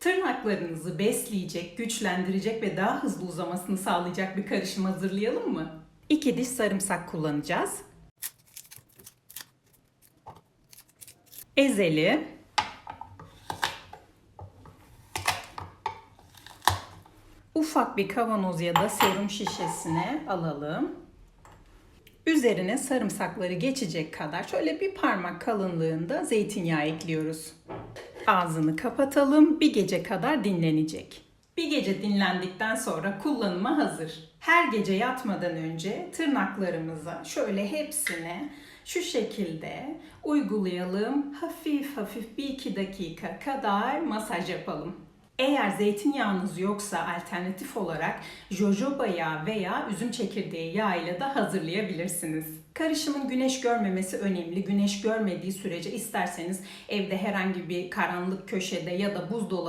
Tırnaklarınızı besleyecek, güçlendirecek ve daha hızlı uzamasını sağlayacak bir karışım hazırlayalım mı? 2 diş sarımsak kullanacağız. Ezeli, ufak bir kavanoz ya da serum şişesine alalım. Üzerine sarımsakları geçecek kadar şöyle bir parmak kalınlığında zeytinyağı ekliyoruz. Ağzını kapatalım. Bir gece kadar dinlenecek. Bir gece dinlendikten sonra kullanıma hazır. Her gece yatmadan önce tırnaklarımıza şöyle hepsine şu şekilde uygulayalım. Hafif hafif bir iki dakika kadar masaj yapalım. Eğer zeytinyağınız yoksa alternatif olarak jojoba yağı veya üzüm çekirdeği yağıyla da hazırlayabilirsiniz. Karışımın güneş görmemesi önemli. Güneş görmediği sürece isterseniz evde herhangi bir karanlık köşede ya da buzdolabı